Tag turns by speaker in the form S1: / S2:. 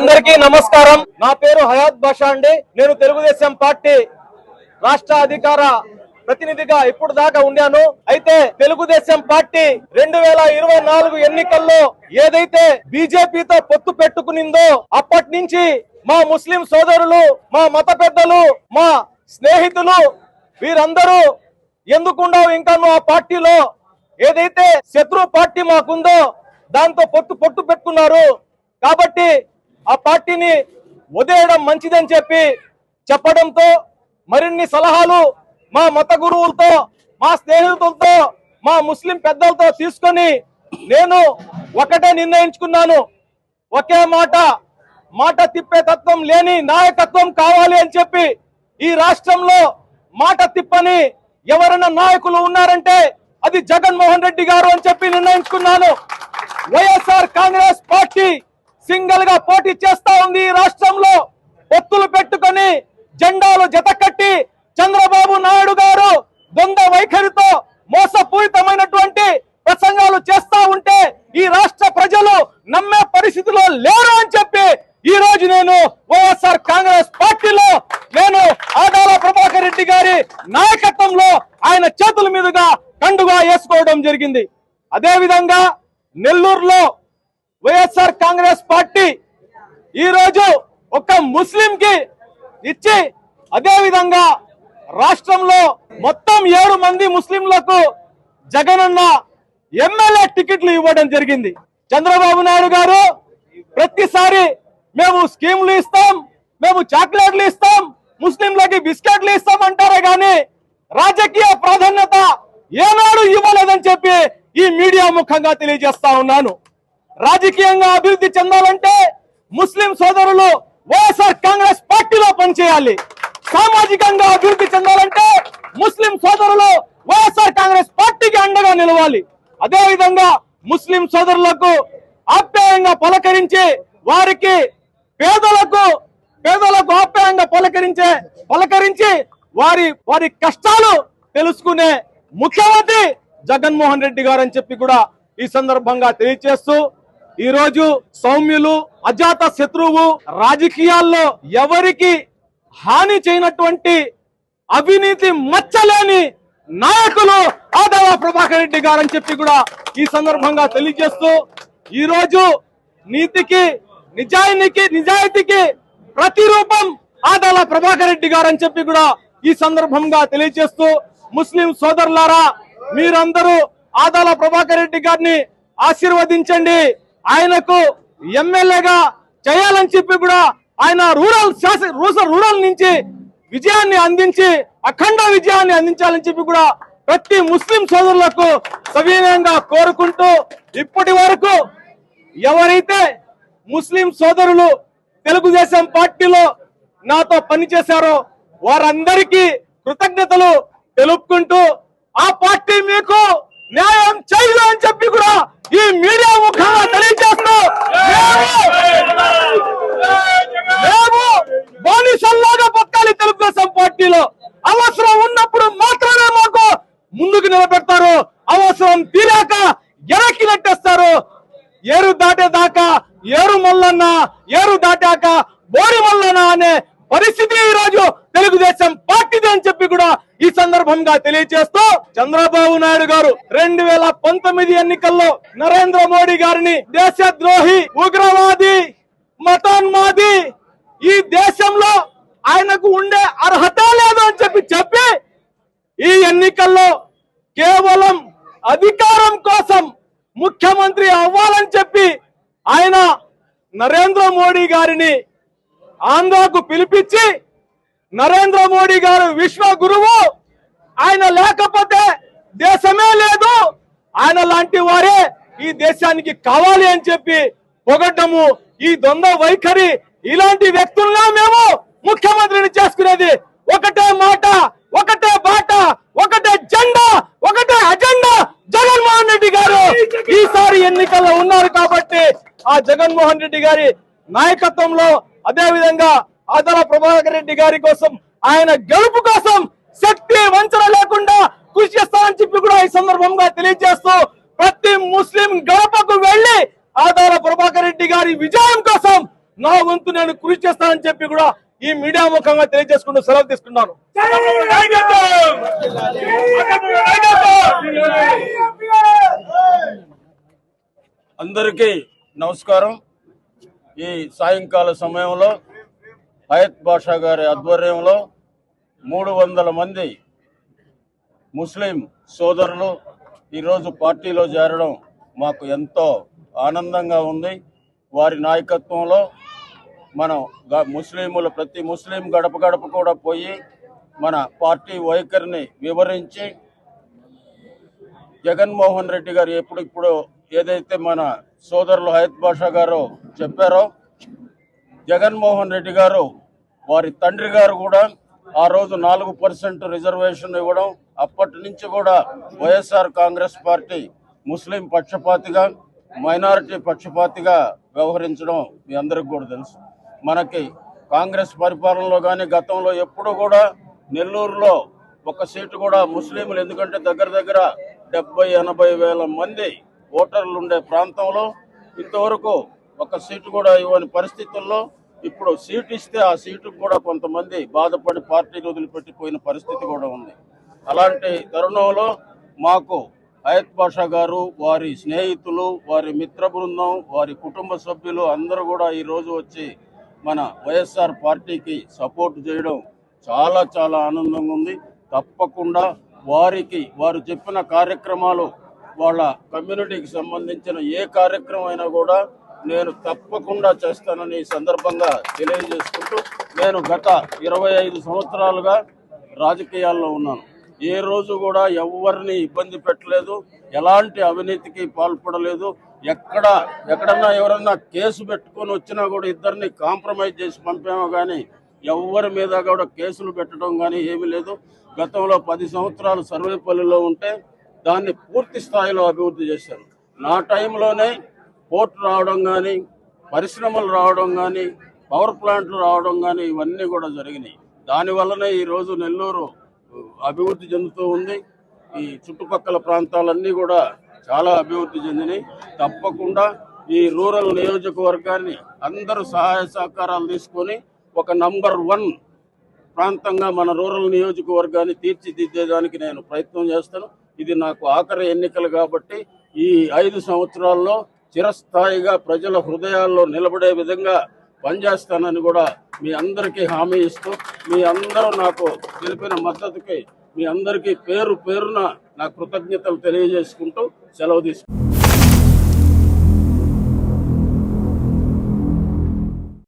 S1: అందరికీ నమస్కారం. నా పేరు హయాత్ బాషా అండి నేను తెలుగుదేశం పార్టీ రాష్ట్ర అధికార ప్రతినిధిగా ఇప్పుడు దాకా ఉన్నాను అయితే తెలుగుదేశం పార్టీ రెండు వేల ఇరవై నాలుగు ఎన్నికల్లో ఏదైతే బీజేపీతో పొత్తు పెట్టుకునిందో అప్పటి నుంచి మా ముస్లిం సోదరులు మా మత పెద్దలు మా స్నేహితులు వీరందరూ ఎందుకుండవు ఇంకా ఆ పార్టీలో ఏదైతే శత్రు పార్టీ మాకుందో దాంతో పొత్తు పొట్టు పెట్టుకున్నారు. కాబట్టి ఆ పార్టీని వదిలేయడం మంచిదని చెప్పి చెప్పడంతో మరిన్ని సలహాలు మా మత గురువులతో మా స్నేహితులతో మా ముస్లిం పెద్దలతో తీసుకొని నేను ఒకటే నిర్ణయించుకున్నాను. ఒకే మాట మాట తిప్పే తత్వం లేని నాయకత్వం కావాలి అని చెప్పి ఈ రాష్ట్రంలో మాట తిప్పని ఎవరైనా నాయకులు ఉన్నారంటే అది జగన్మోహన్ రెడ్డి గారు అని చెప్పి నిర్ణయించుకున్నాను. వైఎస్ఆర్ కాంగ్రెస్ పార్టీ సింగిల్గా పోటీ చేస్తా ఉంది ఈ రాష్ట్రంలో. ఎత్తులు పెట్టుకొని జెండాలు జతకట్టి చంద్రబాబు నాయుడు గారు దొంగ వైఖరితో మోసపూరితమైనటువంటి ప్రసంగాలు చేస్తా ఉంటే ఈ రాష్ట్ర ప్రజలు నమ్మే పరిస్థితిలో లేరు అని చెప్పి ఈ రోజు నేను వైఎస్ఆర్ కాంగ్రెస్ పార్టీలో నేను ఆదాల ప్రభాకర్ రెడ్డి గారి నాయకత్వంలో ఆయన చేతుల మీదుగా కండుగా వేసుకోవడం జరిగింది. అదే విధంగా నెల్లూరులో వైఎస్ఆర్ కాంగ్రెస్ పార్టీ ఈరోజు ఒక ముస్లిం కి ఇచ్చి అదేవిధంగా రాష్ట్రంలో మొత్తం ఏడు మంది ముస్లింలకు జగనన్న ఎమ్మెల్యే టికెట్లు ఇవ్వడం జరిగింది. చంద్రబాబు నాయుడు గారు ప్రతిసారి మేము స్కీములు ఇస్తాం మేము చాక్లెట్లు ఇస్తాం ముస్లింలకి బిస్కెట్లు ఇస్తాం అంటారే గాని రాజకీయ ప్రాధాన్యత ఏనాడు ఇవ్వలేదని చెప్పి ఈ మీడియా ముఖంగా తెలియజేస్తా ఉన్నాను. రాజకీయంగా అభివృద్ధి చెందాలంటే ముస్లిం సోదరులు వైఎస్ఆర్ కాంగ్రెస్ పార్టీలో పనిచేయాలి. సామాజికంగా అభివృద్ధి చెందాలంటే ముస్లిం సోదరులు వైఎస్ఆర్ కాంగ్రెస్ పార్టీకి అండగా నిలవాలి. అదే విధంగా ముస్లిం సోదరులకు ఆప్యాయంగా పలకరించి వారికి పేదలకు పేదలకు ఆప్యాయంగా పలకరించే పలకరించి వారి వారి కష్టాలు తెలుసుకునే ముఖ్యమంత్రి జగన్మోహన్ రెడ్డి గారు అని చెప్పి కూడా ఈ సందర్భంగా తెలియజేస్తూ ఈ రోజు సౌమ్యులు అజాత శత్రువు రాజకీయాల్లో ఎవరికి హాని చేయనటువంటి అవినీతి మచ్చలేని నాయకులు ఆదవ ప్రభాకర్ రెడ్డి గారని చెప్పి కూడా ఈ సందర్భంగా తెలియజేస్తూ ఈరోజు నీతికి నిజాయితీకి నిజాయితీకి ప్రతిరూపం ఆదాల ప్రభాకర్ రెడ్డి గారని చెప్పి కూడా ఈ సందర్భంగా తెలియజేస్తూ ముస్లిం సోదరులారా మీరందరూ ఆదాల ప్రభాకర్ రెడ్డి గారిని ఆశీర్వదించండి. ఆయనకు ఎమ్మెల్యేగా చేయాలని చెప్పి కూడా ఆయన రూరల్ శాస రూరల్ రూరల్ నుంచి విజయాన్ని అందించి అఖండ విజయాన్ని అందించాలని చెప్పి కూడా ప్రతి ముస్లిం సోదరులకు సవినయంగా కోరుకుంటూ ఇప్పటి వరకు ఎవరైతే ముస్లిం సోదరులు తెలుగుదేశం పార్టీలో నాతో పనిచేశారో వారందరికీ కృతజ్ఞతలు తెలుపుకుంటూ ఆ పార్టీ మీకు న్యాయం చేయదు అని చెప్పి కూడా ఈ మీడియా ముఖంగా తెలియజేస్తూ మేము- బానిసల్లాగా బతకాలి తెలుగుదేశం పార్టీలో. అవసరం ఉన్నప్పుడు మాత్రమే మాకు ముందుకు నిలబెడతారు. అవసరం తీరాక ఎరక్కి నెట్టేస్తారు. ఏరు దాటేదాకా ఏరు మల్లన్న ఏరు దాటాక బోరి మల్లన్న అనే పరిస్థితి ఈ రోజు తెలుగుదేశం పార్టీది అని చెప్పి కూడా ఈ సందర్భంగా తెలియజేస్తూ చంద్రబాబు నాయుడు గారు రెండు వేల పంతొమ్మిది ఎన్నికల్లో నరేంద్ర మోడీ గారిని దేశద్రోహి ఉగ్రవాది మతోన్మాది ఈ దేశంలో ఆయనకు ఉండే అర్హత లేదు అని చెప్పి చెప్పి ఈ ఎన్నికల్లో కేవలం అధికారం కోసం ముఖ్యమంత్రి అవ్వాలని చెప్పి ఆయన నరేంద్ర మోడీ గారిని ఆంధ్రాకు పిలిపించి నరేంద్ర మోడీ గారు విశ్వ గురువు. ఆయన లేకపోతే దేశమే లేదు. ఆయన లాంటి వారే ఈ దేశానికి కావాలి అని చెప్పి పొగడ్డము ఈ దొంగ వైఖరి ఇలాంటి వ్యక్తుల్లో మేము ముఖ్యమంత్రిని చేసుకునేది ఒకటే మాట ఒకటే బాట ఒకటే జెండా ఒకటే అజెండా జగన్మోహన్ రెడ్డి గారు. ఈసారి ఎన్నికల్లో ఉన్నారు కాబట్టి ఆ జగన్మోహన్ రెడ్డి గారి నాయకత్వంలో అదే విధంగా ఆదల ప్రభాకర్ రెడ్డి గారి కోసం ఆయన గెలుపు కోసం శక్తి వంచన లేకుండా కృషి చేస్తానని చెప్పి కూడా ఈ సందర్భంగా తెలియజేస్తూ ప్రతి ముస్లిం గడపకు వెళ్ళి ఆదాల ప్రభాకర్ రెడ్డి గారి విజయం కోసం నా వంతు నేను కృషి చేస్తానని చెప్పి కూడా ఈ మీడియా ముఖంగా తెలియజేసుకుంటూ సెలవు తీసుకున్నాను.
S2: అందరికీ నమస్కారం. ఈ సాయంకాల సమయంలో హయత్ బాషా గారి ఆధ్వర్యంలో మూడు వందల మంది ముస్లిం సోదరులు ఈరోజు పార్టీలో చేరడం మాకు ఎంతో ఆనందంగా ఉంది. వారి నాయకత్వంలో మనం గ- ముస్లింలు ప్రతి ముస్లిం గడప గడప కూడా పోయి మన పార్టీ వైఖరిని వివరించి జగన్మోహన్ రెడ్డి గారు ఎప్పుడిప్పుడు ఏదైతే మన సోదరులు హయత్ బాషా గారు చెప్పారో జగన్మోహన్ రెడ్డి గారు వారి తండ్రి గారు కూడా ఆ రోజు నాలుగు పర్సెంట్ రిజర్వేషన్ ఇవ్వడం అప్పటి నుంచి కూడా వైఎస్ఆర్ కాంగ్రెస్ పార్టీ ముస్లిం పక్షపాతిగా మైనారిటీ పక్షపాతిగా వ్యవహరించడం మీ అందరికి కూడా తెలుసు. మనకి కాంగ్రెస్ పరిపాలనలో కానీ గతంలో ఎప్పుడు కూడా నెల్లూరులో ఒక సీటు కూడా ముస్లింలు ఎందుకంటే దగ్గర దగ్గర డెబ్బై ఎనభై వేల మంది ఓటర్లు ఉండే ప్రాంతంలో ఇంతవరకు ఒక సీటు కూడా ఇవ్వని పరిస్థితుల్లో ఇప్పుడు సీటు ఇస్తే ఆ సీటుకు కూడా కొంతమంది బాధపడి పార్టీని వదిలిపెట్టిపోయిన పరిస్థితి కూడా ఉంది. అలాంటి తరుణంలో మాకు హయత్ బాషా గారు వారి స్నేహితులు వారి మిత్ర బృందం వారి కుటుంబ సభ్యులు అందరూ కూడా ఈ రోజు వచ్చి మన వైఎస్ఆర్ పార్టీకి సపోర్ట్ చేయడం చాలా చాలా ఆనందంగా ఉంది. తప్పకుండా వారికి వారు చెప్పిన కార్యక్రమాలు వాళ్ళ కమ్యూనిటీకి సంబంధించిన ఏ కార్యక్రమం అయినా కూడా నేను తప్పకుండా చేస్తానని ఈ సందర్భంగా తెలియజేసుకుంటూ నేను గత ఇరవై ఐదు సంవత్సరాలుగా రాజకీయాల్లో ఉన్నాను. ఏ రోజు కూడా ఎవరిని ఇబ్బంది పెట్టలేదు ఎలాంటి అవినీతికి పాల్పడలేదు ఎక్కడ ఎక్కడన్నా ఎవరన్నా కేసు పెట్టుకొని వచ్చినా కూడా ఇద్దరిని కాంప్రమైజ్ చేసి పంపామో కానీ ఎవరి మీద కూడా కేసులు పెట్టడం కానీ ఏమీ లేదు. గతంలో పది సంవత్సరాలు సర్వేపల్లిలో ఉంటే దాన్ని పూర్తి స్థాయిలో అభివృద్ధి చేశారు. నా టైంలోనే పోర్ట్ రావడం కానీ పరిశ్రమలు రావడం కానీ పవర్ ప్లాంట్లు రావడం కానీ ఇవన్నీ కూడా జరిగినాయి. దానివల్లనే ఈరోజు నెల్లూరు అభివృద్ధి చెందుతూ ఉంది. ఈ చుట్టుపక్కల ప్రాంతాలన్నీ కూడా చాలా అభివృద్ధి చెందినాయి. తప్పకుండా ఈ రూరల్ నియోజకవర్గాన్ని అందరూ సహాయ సహకారాలు తీసుకొని ఒక నంబర్ వన్ ప్రాంతంగా మన రూరల్ నియోజకవర్గాన్ని తీర్చిదిద్దేదానికి నేను ప్రయత్నం చేస్తాను. ఇది నాకు ఆఖరి ఎన్నికలు కాబట్టి ఈ ఐదు సంవత్సరాల్లో చిరస్థాయిగా ప్రజల హృదయాల్లో నిలబడే విధంగా పనిచేస్తానని కూడా మీ అందరికీ హామీ ఇస్తూ మీ అందరూ నాకు తెలిపిన మద్దతుకి మీ అందరికీ పేరు పేరున నా కృతజ్ఞతలు తెలియజేసుకుంటూ సెలవు తీసుకుంటాను